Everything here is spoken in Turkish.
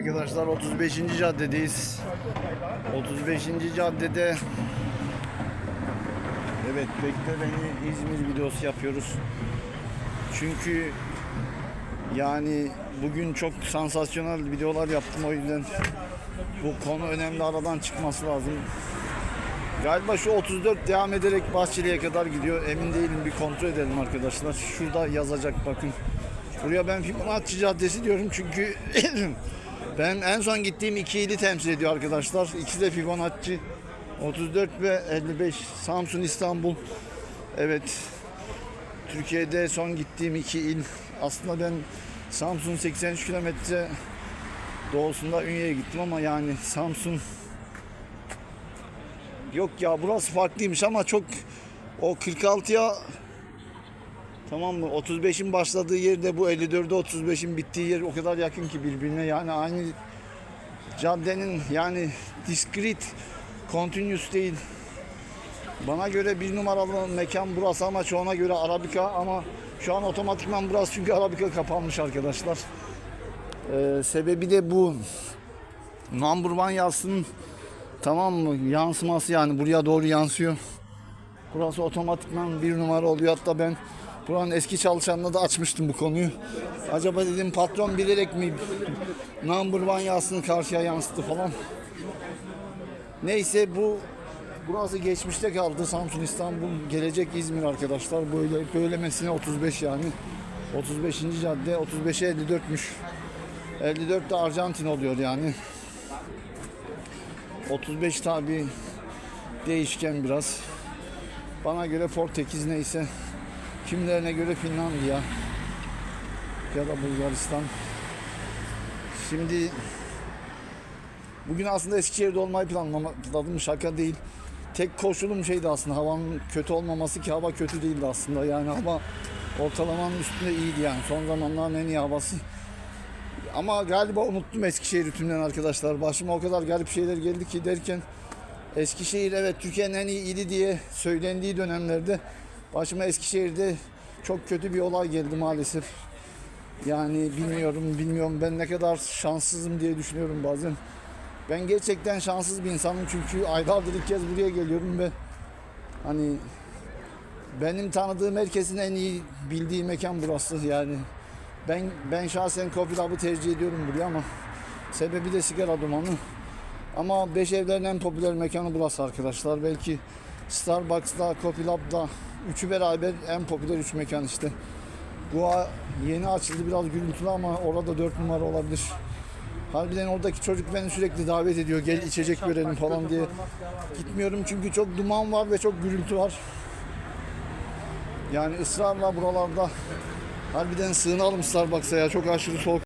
Arkadaşlar 35. caddedeyiz. 35. caddede Evet bekle beni İzmir videosu yapıyoruz. Çünkü yani bugün çok sansasyonel videolar yaptım o yüzden bu konu önemli aradan çıkması lazım. Galiba şu 34 devam ederek Bahçeli'ye kadar gidiyor. Emin değilim bir kontrol edelim arkadaşlar. Şurada yazacak bakın. Buraya ben Fibonacci Caddesi diyorum çünkü ben en son gittiğim iki ili temsil ediyor arkadaşlar. İkisi de Fibonacci. 34 ve 55 Samsun İstanbul. Evet. Türkiye'de son gittiğim iki il. Aslında ben Samsun 83 kilometre doğusunda Ünye'ye gittim ama yani Samsun Yok ya burası farklıymış ama çok o 46'ya tamam mı 35'in başladığı yerde bu 54'e 35'in bittiği yer o kadar yakın ki birbirine yani aynı caddenin yani discrete continuous değil. Bana göre bir numaralı mekan burası ama çoğuna göre Arabika ama şu an otomatikman burası çünkü Arabika kapanmış arkadaşlar. Ee, sebebi de bu. Number one yazsın Tamam mı? Yansıması yani buraya doğru yansıyor. Burası otomatikman bir numara oluyor. Hatta ben buranın eski çalışanına da açmıştım bu konuyu. Acaba dedim patron bilerek mi number one yazsın karşıya yansıttı falan. Neyse bu burası geçmişte kaldı. Samsun İstanbul gelecek İzmir arkadaşlar. Böyle böylemesine 35 yani. 35. cadde 35'e 54'müş. 54 de Arjantin oluyor yani. 35 tabi değişken biraz. Bana göre Portekiz neyse. Kimlerine göre Finlandiya ya da Bulgaristan. Şimdi bugün aslında Eskişehir'de olmayı planladım. Şaka değil. Tek koşulum şeydi aslında havanın kötü olmaması ki hava kötü değildi aslında. Yani hava ortalamanın üstünde iyiydi yani. Son zamanların en iyi havası. Ama galiba unuttum Eskişehir'i tümden arkadaşlar. Başıma o kadar garip şeyler geldi ki derken Eskişehir evet Türkiye'nin en iyi ili diye söylendiği dönemlerde başıma Eskişehir'de çok kötü bir olay geldi maalesef. Yani bilmiyorum bilmiyorum ben ne kadar şanssızım diye düşünüyorum bazen. Ben gerçekten şanssız bir insanım çünkü aylardır ilk kez buraya geliyorum ve hani benim tanıdığım herkesin en iyi bildiği mekan burası yani. Ben ben şahsen Coffee Lab'ı tercih ediyorum buraya ama sebebi de sigara dumanı. Ama beş evlerin en popüler mekanı burası arkadaşlar. Belki Starbucks'la, Coffee Lab'la üçü beraber en popüler üç mekan işte. Bu yeni açıldı biraz gürültülü ama orada dört numara olabilir. Harbiden oradaki çocuk beni sürekli davet ediyor. Gel içecek verelim falan diye. Gitmiyorum çünkü çok duman var ve çok gürültü var. Yani ısrarla buralarda harbiden sığınalım Starbucks'a ya. Çok aşırı soğuk